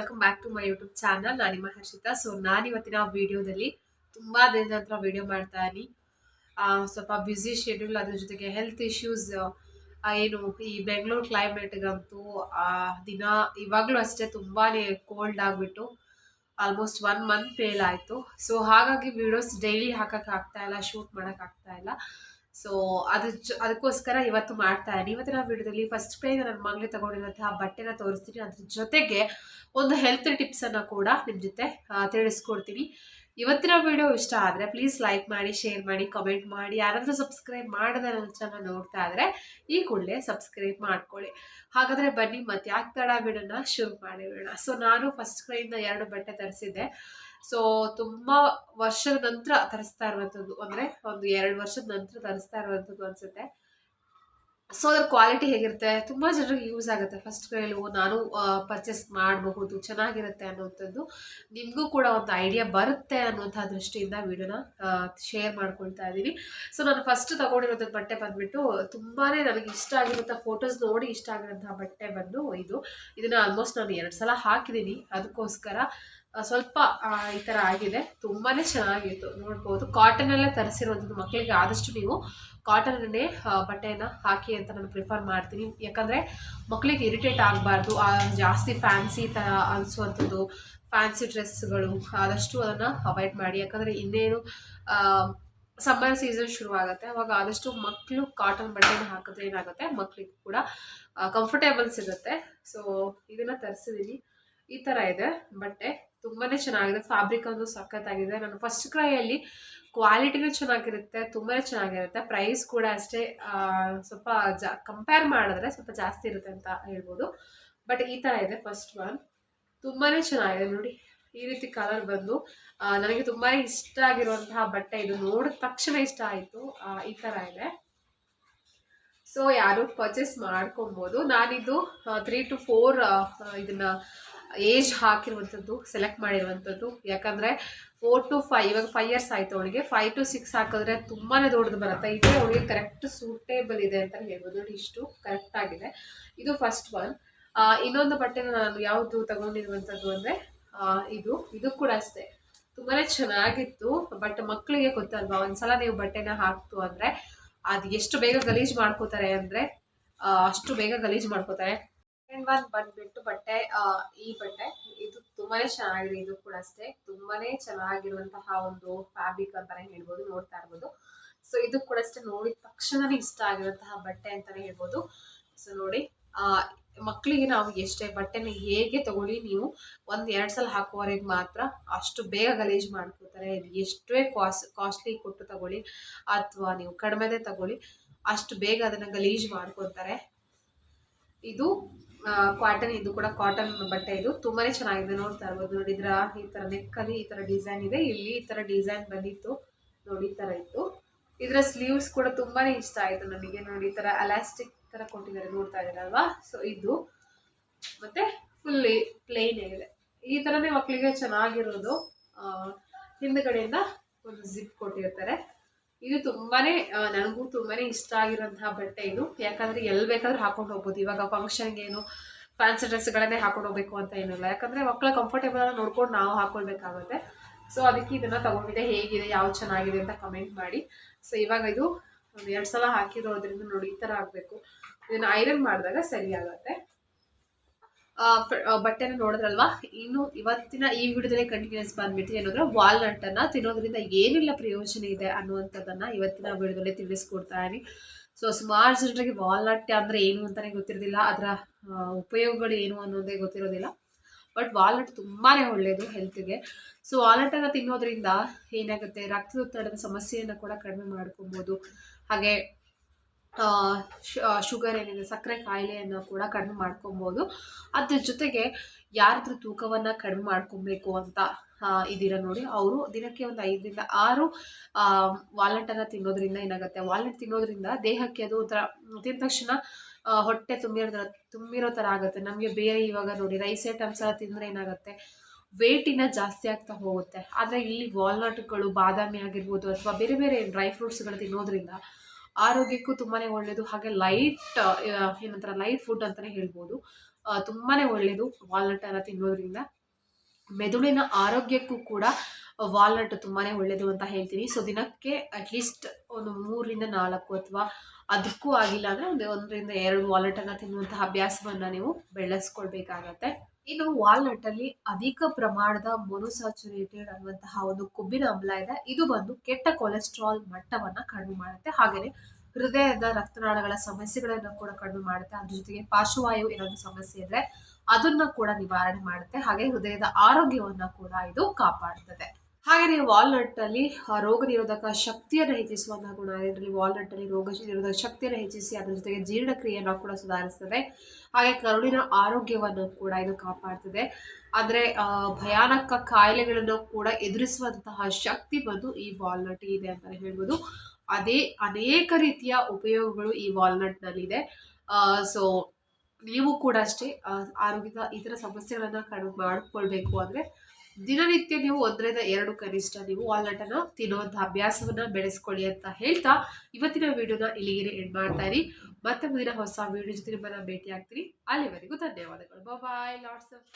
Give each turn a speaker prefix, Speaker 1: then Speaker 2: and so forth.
Speaker 1: Welcome back to my YouTube channel ನಾನು ನಿಮ್ಮ Harshita. So ನಾನು ಇವತ್ತಿನ ವಿಡಿಯೋದಲ್ಲಿ ತುಂಬ ದಿನದ ನಂತರ ವಿಡಿಯೋ ಮಾಡ್ತಾ ಇದ್ದೀನಿ. ಸ್ವಲ್ಪ ಬ್ಯುಸಿ ಶೆಡ್ಯೂಲ್ ಅದ್ರ ಜೊತೆಗೆ ಹೆಲ್ತ್ ಇಶ್ಯೂಸ್ ಏನು ಈ ಬೆಂಗಳೂರು ಕ್ಲೈಮೇಟ್ಗಂತೂ ದಿನ ಇವಾಗಲೂ ಅಷ್ಟೇ ತುಂಬಾ ಕೋಲ್ಡ್ ಆಗಿಬಿಟ್ಟು ಆಲ್ಮೋಸ್ಟ್ ಒನ್ ಮಂತ್ ಫೇಲ್ ಆಯಿತು. ಸೊ ಹಾಗಾಗಿ ವಿಡಿಯೋಸ್ ಡೈಲಿ ಹಾಕಕ್ಕೆ ಆಗ್ತಾ ಇಲ್ಲ ಶೂಟ್ ಮಾಡೋಕೆ ಆಗ್ತಾ ಇಲ್ಲ. ಸೊ ಅದ್ರ ಅದಕ್ಕೋಸ್ಕರ ಇವತ್ತು ಮಾಡ್ತಾ ಇದ್ದೀನಿ. ಇವತ್ತಿನ ವಿಡಿಯೋದಲ್ಲಿ ಫಸ್ಟ್ ಪ್ರೈಸ್ ನನ್ನ ಮಗಳಿಗೆ ತಗೊಂಡಿರುವಂತಹ ಬಟ್ಟೆನ ತೋರಿಸ್ತೀನಿ. ಅದ್ರ ಜೊತೆಗೆ ಒಂದು ಹೆಲ್ತ್ ಟಿಪ್ಸನ್ನು ಕೂಡ ನಿಮ್ಮ ಜೊತೆ ತಿಳಿಸ್ಕೊಡ್ತೀನಿ. ಇವತ್ತಿನ ವಿಡಿಯೋ ಇಷ್ಟ ಆದರೆ ಪ್ಲೀಸ್ ಲೈಕ್ ಮಾಡಿ ಶೇರ್ ಮಾಡಿ ಕಮೆಂಟ್ ಮಾಡಿ. ಯಾರಾದರೂ ಸಬ್ಸ್ಕ್ರೈಬ್ ಮಾಡದೆ ನನ್ನ ಚಾನಲ್ ನೋಡ್ತಾ ಇದ್ರೆ ಈ ಕೂಡಲೇ ಸಬ್ಸ್ಕ್ರೈಬ್ ಮಾಡ್ಕೊಳ್ಳಿ. ಹಾಗಾದರೆ ಬನ್ನಿ ಮತ್ತೆ ಯಾಕೆ ತಡ ಬಿಡೋಣ ಶುರು ಮಾಡಿಬಿಡೋಣ ಸೊ ನಾನು ಫಸ್ಟ್ ಕ್ರೈಯಿಂದ ಎರಡು ಬಟ್ಟೆ ತರಿಸಿದ್ದೆ. ಸೊ ತುಂಬ ವರ್ಷದ ನಂತರ ತರಿಸ್ತಾ ಇರುವಂಥದ್ದು ಅಂದರೆ ಒಂದು ಎರಡು ವರ್ಷದ ನಂತರ ತರಿಸ್ತಾ ಇರುವಂಥದ್ದು ಅನಿಸುತ್ತೆ. ಸೊ ಅದ್ರ ಕ್ವಾಲಿಟಿ ಹೇಗಿರುತ್ತೆ? ತುಂಬ ಜನರಿಗೆ ಯೂಸ್ ಆಗುತ್ತೆ. ಫಸ್ಟ್ ಓ ನಾನು ಪರ್ಚೇಸ್ ಮಾಡಬಹುದು, ಚೆನ್ನಾಗಿರುತ್ತೆ ಅನ್ನೋಂಥದ್ದು ನಿಮಗೂ ಕೂಡ ಒಂದು ಐಡಿಯಾ ಬರುತ್ತೆ ಅನ್ನೋಂಥ ದೃಷ್ಟಿಯಿಂದ ವಿಡಿಯೋನ ಶೇರ್ ಮಾಡ್ಕೊಳ್ತಾ ಇದ್ದೀನಿ. ಸೊ ನಾನು ಫಸ್ಟ್ ತಗೊಂಡಿರೋಂಥದ್ದು ಬಟ್ಟೆ ಬಂದುಬಿಟ್ಟು ತುಂಬಾ ನನಗೆ ಇಷ್ಟ ಆಗಿರುವಂಥ ಫೋಟೋಸ್ ನೋಡಿ ಇಷ್ಟ ಆಗಿರೋಂಥ ಬಟ್ಟೆ ಬಂದು ಇದು. ಇದನ್ನು ಆಲ್ಮೋಸ್ಟ್ ನಾನು ಎರಡು ಸಲ ಹಾಕಿದ್ದೀನಿ. ಅದಕ್ಕೋಸ್ಕರ ಸ್ವಲ್ಪ ಈ ಥರ ಆಗಿದೆ. ತುಂಬಾ ಚೆನ್ನಾಗಿತ್ತು. ನೋಡ್ಬೋದು. ಕಾಟನಲ್ಲೇ ತರಿಸಿರುವಂಥದ್ದು ಮಕ್ಕಳಿಗೆ ಆದಷ್ಟು ನೀವು ಕಾಟನ್ನೇ ಬಟ್ಟೆಯನ್ನು ಹಾಕಿ ಅಂತ ನಾನು ಪ್ರಿಫರ್ ಮಾಡ್ತೀನಿ. ಯಾಕಂದರೆ ಮಕ್ಕಳಿಗೆ ಇರಿಟೇಟ್ ಆಗಬಾರ್ದು. ಜಾಸ್ತಿ ಫ್ಯಾನ್ಸಿ ಥರ ಅನಿಸುವಂಥದ್ದು ಫ್ಯಾನ್ಸಿ ಡ್ರೆಸ್ಗಳು ಆದಷ್ಟು ಅದನ್ನು ಅವಾಯ್ಡ್ ಮಾಡಿ. ಯಾಕಂದರೆ ಇನ್ನೇನು ಸಮ್ಮರ್ ಸೀಸನ್ ಶುರುವಾಗುತ್ತೆ. ಅವಾಗ ಆದಷ್ಟು ಮಕ್ಕಳು ಕಾಟನ್ ಬಟ್ಟೆನ ಹಾಕಿದ್ರೆ ಏನಾಗುತ್ತೆ? ಮಕ್ಕಳಿಗೆ ಕೂಡ ಕಂಫರ್ಟೇಬಲ್ ಸಿಗುತ್ತೆ. ಸೊ ಇದನ್ನು ತರಿಸಿದ್ದೀನಿ ಈ ಥರ ಇದೆ ಬಟ್ಟೆ. ತುಂಬಾ ಚೆನ್ನಾಗಿದೆ. ಫ್ಯಾಬ್ರಿಕ್ ಒಂದು ಸಖತ್ತಾಗಿದೆ. ನಾನು ಫಸ್ಟ್ ಕ್ರೈಯಲ್ಲಿ ಕ್ವಾಲಿಟಿನೂ ಚೆನ್ನಾಗಿರುತ್ತೆ ತುಂಬಾ ಚೆನ್ನಾಗಿರುತ್ತೆ. ಪ್ರೈಸ್ ಕೂಡ ಅಷ್ಟೇ ಸ್ವಲ್ಪ ಕಂಪೇರ್ ಮಾಡಿದ್ರೆ ಸ್ವಲ್ಪ ಜಾಸ್ತಿ ಇರುತ್ತೆ ಅಂತ ಹೇಳ್ಬೋದು. ಬಟ್ ಈ ಥರ ಇದೆ ಫಸ್ಟ್ ಒನ್ ತುಂಬಾ ಚೆನ್ನಾಗಿದೆ ನೋಡಿ. ಈ ರೀತಿ ಕಲರ್ ಬಂದು ನನಗೆ ತುಂಬಾ ಇಷ್ಟ ಆಗಿರುವಂತಹ ಬಟ್ಟೆ ಇದು ನೋಡಿದ ತಕ್ಷಣ ಇಷ್ಟ ಆಯಿತು. ಈ ಥರ ಇದೆ. ಸೊ ಯಾರು ಪರ್ಚೇಸ್ ಮಾಡ್ಕೊಬೋದು. ನಾನಿದು ತ್ರೀ ಟು ಫೋರ್ ಇದನ್ನ ಏಜ್ ಹಾಕಿರುವಂಥದ್ದು ಸೆಲೆಕ್ಟ್ ಮಾಡಿರುವಂಥದ್ದು. ಯಾಕಂದರೆ ಫೋರ್ ಟು ಫೈವ್ ಇವಾಗ ಫೈವ್ ಇಯರ್ಸ್ ಆಯಿತು ಅವಳಿಗೆ. ಫೈವ್ ಟು ಸಿಕ್ಸ್ ಹಾಕಿದ್ರೆ ತುಂಬಾ ದೊಡ್ಡದು ಬರುತ್ತೆ. ಇದೇ ಅವಳಿಗೆ ಕರೆಕ್ಟ್ ಸೂಟೇಬಲ್ ಇದೆ ಅಂತ ಹೇಳ್ಬೋದು. ನೋಡಿ, ಇಷ್ಟು ಕರೆಕ್ಟ್ ಆಗಿದೆ. ಇದು ಫಸ್ಟ್ ಒನ್ ಇನ್ನೊಂದು ಬಟ್ಟೆನ ನಾನು ಯಾವುದು ತಗೊಂಡಿರುವಂಥದ್ದು ಅಂದರೆ ಇದು. ಇದು ಕೂಡ ಅಷ್ಟೇ. ತುಂಬಾ ಚೆನ್ನಾಗಿತ್ತು. ಬಟ್ ಮಕ್ಕಳಿಗೆ ಗೊತ್ತಲ್ವಾ, ಒಂದ್ಸಲ ನೀವು ಬಟ್ಟೆನ ಹಾಕ್ತು ಅಂದರೆ, ಅದು ಎಷ್ಟು ಬೇಗ ಗಲೀಜು ಮಾಡ್ಕೋತಾರೆ ಅಂದರೆ ಅಷ್ಟು ಬೇಗ ಗಲೀಜು ಮಾಡ್ಕೋತಾರೆ. ಸೆಕೆಂಡ್ ಒನ್ ಬಂದ್ಬಿಟ್ಟು ಬಟ್ಟೆ ಈ ಬಟ್ಟೆ, ಇದು ತುಂಬಾನೇ ಚೆನ್ನಾಗಿದೆ, ಇದು ಕೂಡ ಅಷ್ಟೇ. ತುಂಬಾನೇ ಚೆನ್ನಾಗಿರುವಂತಹ ಒಂದು ಫ್ಯಾಬ್ರಿಕ್ ಅಂತಾನೆ ಹೇಳ್ಬೋದು, ನೋಡ್ತಾ ಇರ್ಬೋದು. ಸೊ ಇದು ಕೂಡ ಅಷ್ಟೇ ನೋಡಿದ ತಕ್ಷಣನೇ ಇಷ್ಟ ಆಗಿರುವಂತಹ ಬಟ್ಟೆ ಅಂತಾನೆ ಹೇಳ್ಬೋದು. ಸೊ ನೋಡಿ, ಆ ಮಕ್ಕಳಿಗೆ ನಾವು ಎಷ್ಟೇ ಬಟ್ಟೆನ ಹೇಗೆ ತಗೊಳ್ಳಿ, ನೀವು ಒಂದು ಎರಡು ಸಲ ಹಾಕುವವರೆಗೆ ಮಾತ್ರ ಅಷ್ಟು ಬೇಗ ಗಲೀಜು ಮಾಡ್ಕೋತಾರೆ. ಇದು ಎಷ್ಟೇ ಕಾಸ್ಟ್ ಕಾಸ್ಟ್ಲಿ ಕೊಟ್ಟು ತಗೊಳ್ಳಿ, ಅಥವಾ ನೀವು ಕಡಿಮೆದೇ ತಗೊಳ್ಳಿ, ಅಷ್ಟು ಬೇಗ ಅದನ್ನು ಗಲೀಜು ಮಾಡ್ಕೊತಾರೆ. ಇದು ಕಾಟನ್ ಇದು ಕೂಡ ಕಾಟನ್ ಬಟ್ಟೆ ಇದು. ತುಂಬಾನೇ ಚೆನ್ನಾಗಿದೆ, ನೋಡ್ತಾ ಇರ್ಬೋದು. ನೋಡಿ, ಇದರ ಈ ಥರ ನೆಕ್ಕಲ್ಲಿ ಈ ಥರ ಡಿಸೈನ್ ಇದೆ. ಇಲ್ಲಿ ಈ ಥರ ಡಿಸೈನ್ ಬಂದಿತ್ತು. ನೋಡಿ, ಈ ಥರ ಇತ್ತು. ಇದರ ಸ್ಲೀವ್ಸ್ ಕೂಡ ತುಂಬಾನೇ ಇಷ್ಟ ಆಯಿತು ನನಗೆ. ನೋಡಿ, ಈ ಥರ ಅಲಾಸ್ಟಿಕ್ ಥರ ಕೊಟ್ಟಿದ್ದಾರೆ. ನೋಡ್ತಾ ಇದ್ದೀರಲ್ವಾ? ಸೊ ಇದು. ಮತ್ತೆ ಫುಲ್ ಪ್ಲೇನ್ ಆಗಿದೆ. ಈ ತರನೇ ಮಕ್ಕಳಿಗೆ ಚೆನ್ನಾಗಿರೋದು ಹಿಂದ್ಗಡೆಯಿಂದ ಒಂದು ಜಿಪ್ ಕೊಟ್ಟಿರ್ತಾರೆ. ಇದು ತುಂಬಾನೇ ನನಗೂ ತುಂಬಾನೇ ಇಷ್ಟ ಆಗಿರೋಂತಹ ಬಟ್ಟೆ ಇದು. ಯಾಕಂದ್ರೆ ಎಲ್ಲಿ ಬೇಕಾದ್ರೂ ಹಾಕೊಂಡು ಹೋಗ್ಬೋದು. ಇವಾಗ ಫಂಕ್ಷನ್ಗೆ ಏನು ಫ್ಯಾನ್ಸಿ ಡ್ರೆಸ್ಗಳನ್ನೇ ಹಾಕೊಂಡು ಹೋಗ್ಬೇಕು ಅಂತ ಏನಿಲ್ಲ. ಯಾಕಂದ್ರೆ ಮಕ್ಕಳ ಕಂಫರ್ಟೇಬಲ್ ನೋಡ್ಕೊಂಡು ನಾವು ಹಾಕೊಳ್ಬೇಕಾಗುತ್ತೆ. ಸೊ ಅದಕ್ಕೆ ಇದನ್ನ ತಗೊಂಡಿದ್ದೆ. ಹೇಗಿದೆ? ಯಾವ್ದು ಚೆನ್ನಾಗಿದೆ ಅಂತ ಕಮೆಂಟ್ ಮಾಡಿ. ಸೊ ಇವಾಗ ಇದು ಒಂದು ಎರಡು ಸಲ ಹಾಕಿರೋದ್ರಿಂದ ನೋಡಿ ಈ ಥರ ಆಗಬೇಕು. ಇದನ್ನ ಐರನ್ ಮಾಡಿದಾಗ ಸರಿ ಬಟ್ಟೆನ ನೋಡಿದ್ರಲ್ವಾ? ಇನ್ನು ಇವತ್ತಿನ ಈ ವಿಡಿಯೋದಲ್ಲಿ ಕಂಟಿನ್ಯೂಸ್ ಬಂದ್ಬಿಟ್ಟು ಏನಂದ್ರೆ ವಾಲ್ನಟ್ ಅನ್ನ ತಿನ್ನೋದ್ರಿಂದ ಏನಿಲ್ಲ ಪ್ರಯೋಜನ ಇದೆ ಅನ್ನುವಂಥದ್ದನ್ನು ಇವತ್ತಿನ ವಿಡಿಯೋದಲ್ಲಿ ತಿಳಿಸ್ಕೊಡ್ತಾ ಇದೀನಿ ಸೊ ಸುಮಾರು ಜನರಿಗೆ ವಾಲ್ನಟ್ ಅಂದ್ರೆ ಏನು ಅಂತಲೇ ಗೊತ್ತಿರೋದಿಲ್ಲ. ಅದರ ಉಪಯೋಗಗಳು ಏನು ಅನ್ನೋದೇ ಗೊತ್ತಿರೋದಿಲ್ಲ. ಬಟ್ ವಾಲ್ನಟ್ ತುಂಬಾ ಒಳ್ಳೆಯದು ಹೆಲ್ತ್ಗೆ ಸೊ ವಾಲ್ನಟನ್ನು ತಿನ್ನೋದ್ರಿಂದ ಏನಾಗುತ್ತೆ? ರಕ್ತದೊತ್ತಡದ ಸಮಸ್ಯೆಯನ್ನು ಕೂಡ ಕಡಿಮೆ ಮಾಡ್ಕೊಬೋದು. ಹಾಗೆ ಶುಗರ್ ಏನಿದೆ, ಸಕ್ಕರೆ ಕಾಯಿಲೆಯನ್ನು ಕೂಡ ಕಡಿಮೆ ಮಾಡ್ಕೊಬೋದು. ಅದ್ರ ಜೊತೆಗೆ ಯಾರಾದ್ರೂ ತೂಕವನ್ನು ಕಡಿಮೆ ಮಾಡ್ಕೊಬೇಕು ಅಂತ ಇದ್ದೀರ ನೋಡಿ. ಅವರು ದಿನಕ್ಕೆ ಒಂದು ಐದರಿಂದ ಆರು ವಾಲ್ನಟನ್ನು ತಿನ್ನೋದ್ರಿಂದ ಏನಾಗುತ್ತೆ? ವಾಲ್ನಟ್ ತಿನ್ನೋದ್ರಿಂದ ದೇಹಕ್ಕೆ ಅದು ಒಂಥರ, ತಿಂದ ತಕ್ಷಣ ಹೊಟ್ಟೆ ತುಂಬಿರೋ ತುಂಬಿರೋ ಥರ ಆಗುತ್ತೆ. ನಮಗೆ ಬೇರೆ ಇವಾಗ ನೋಡಿ, ರೈಸ್ ಐಟಮ್ಸ್ ಎಲ್ಲ ತಿಂದರೆ ಏನಾಗುತ್ತೆ? ವೇಟಿನ ಜಾಸ್ತಿ ಆಗ್ತಾ ಹೋಗುತ್ತೆ. ಆದರೆ ಇಲ್ಲಿ ವಾಲ್ನಟ್ಗಳು ಬಾದಾಮಿ ಆಗಿರ್ಬೋದು ಅಥವಾ ಬೇರೆ ಬೇರೆ ಡ್ರೈ ಫ್ರೂಟ್ಸ್ಗಳು ತಿನ್ನೋದ್ರಿಂದ ಆರೋಗ್ಯಕ್ಕೂ ತುಂಬಾ ಒಳ್ಳೆಯದು ಹಾಗೆ ಲೈಟ್ ಏನಂತಾರೆ ಲೈಟ್ ಫುಡ್ ಅಂತಲೇ ಹೇಳ್ಬೋದು. ತುಂಬಾ ಒಳ್ಳೆಯದು ವಾಲ್ನಟ್ಟನ್ನು ತಿನ್ನೋದ್ರಿಂದ. ಮೆದುಳಿನ ಆರೋಗ್ಯಕ್ಕೂ ಕೂಡ ವಾಲ್ನಟ್ ತುಂಬಾ ಒಳ್ಳೆಯದು ಅಂತ ಹೇಳ್ತೀನಿ. ಸೊ ದಿನಕ್ಕೆ ಅಟ್ಲೀಸ್ಟ್ ಒಂದು ಮೂರರಿಂದ ನಾಲ್ಕು ಅಥವಾ ಅದಕ್ಕೂ ಆಗಿಲ್ಲ ಅಂದರೆ ಒಂದು, ಒಂದರಿಂದ ಎರಡು ವಾಲ್ನಟನ್ನು ತಿನ್ನುವಂತಹ ಅಭ್ಯಾಸವನ್ನು ನೀವು ಬೆಳೆಸ್ಕೊಳ್ಬೇಕಾಗತ್ತೆ. ಇನ್ನು ವಾಲ್ನಟ್ಟಲ್ಲಿ ಅಧಿಕ ಪ್ರಮಾಣದ ಮೊನೊಸ್ಯಾಚುರೇಟೆಡ್ ಅನ್ನುವಂತಹ ಒಂದು ಕೊಬ್ಬಿನ ಅಮ್ಲ ಇದೆ. ಇದು ಬಂದು ಕೆಟ್ಟ ಕೊಲೆಸ್ಟ್ರಾಲ್ ಮಟ್ಟವನ್ನ ಕಡಿಮೆ ಮಾಡುತ್ತೆ. ಹಾಗೆಯೇ ಹೃದಯದ ರಕ್ತನಾಳಗಳ ಸಮಸ್ಯೆಗಳನ್ನು ಕೂಡ ಕಡಿಮೆ ಮಾಡುತ್ತೆ. ಅದ್ರ ಜೊತೆಗೆ ಪಾರ್ಶ್ವವಾಯು ಏನಾದರೂ ಸಮಸ್ಯೆ ಇದ್ರೆ ಅದನ್ನ ಕೂಡ ನಿವಾರಣೆ ಮಾಡುತ್ತೆ. ಹಾಗೆ ಹೃದಯದ ಆರೋಗ್ಯವನ್ನ ಕೂಡ ಇದು ಕಾಪಾಡುತ್ತದೆ ಹಾಗೆಯೇ ವಾಲ್ನಟ್ ಅಲ್ಲಿ ಆ, ರೋಗ ನಿರೋಧಕ ಶಕ್ತಿಯನ್ನು ಹೆಚ್ಚಿಸುವಂತಹ ಗುಣ ಇದೆ. ಇದರಲ್ಲಿ ವಾಲ್ನಟ್ ಅಲ್ಲಿ ರೋಗ ನಿರೋಧಕ ಶಕ್ತಿಯನ್ನು ಹೆಚ್ಚಿಸಿ ಅದರ ಜೊತೆಗೆ ಜೀರ್ಣಕ್ರಿಯೆಯನ್ನು ಕೂಡ ಸುಧಾರಿಸ್ತದೆ. ಹಾಗೆ ಕರುಳಿನ ಆರೋಗ್ಯವನ್ನು ಕೂಡ ಇದು ಕಾಪಾಡ್ತದೆ. ಆದರೆ ಭಯಾನಕ ಕಾಯಿಲೆಗಳನ್ನು ಕೂಡ ಎದುರಿಸುವಂತಹ ಶಕ್ತಿ ಬಂದು ಈ ವಾಲ್ನಟ್ ಇದೆ ಅಂತಲೇ ಹೇಳ್ಬೋದು. ಅದೇ ಅನೇಕ ರೀತಿಯ ಉಪಯೋಗಗಳು ಈ ವಾಲ್ನಟ್ನಲ್ಲಿದೆ ಸೊ ನೀವು ಕೂಡ ಅಷ್ಟೇ ಆರೋಗ್ಯದ ಇತರ ಸಮಸ್ಯೆಗಳನ್ನು ಕಡಿಮೆ ಮಾಡಿಕೊಳ್ಬೇಕು ಅಂದರೆ ದಿನನಿತ್ಯ ನೀವು ಒಂದರಿಂದ ಎರಡು ಕನಿಷ್ಠ ನೀವು ವಾಲ್ನಟನ್ನು ತಿನ್ನುವಂಥ ಅಭ್ಯಾಸವನ್ನು ಬೆಳೆಸ್ಕೊಳ್ಳಿ ಅಂತ ಹೇಳ್ತಾ ಇವತ್ತಿನ ವಿಡಿಯೋನ ಇಲ್ಲಿಗೆ ಎಂಡ್ ಮಾಡ್ತಾ ಇರಿ. ಮತ್ತೆ ಮುಂದಿನ ಹೊಸ ವಿಡಿಯೋ ಜೊತೆ ಬರ ಭೇಟಿ ಆಗ್ತೀನಿ ಅಲ್ಲಿವರೆಗೂ ಧನ್ಯವಾದಗಳು. ಬಾಯ್ ಲಾಟ್ಸ್ ಆಫ್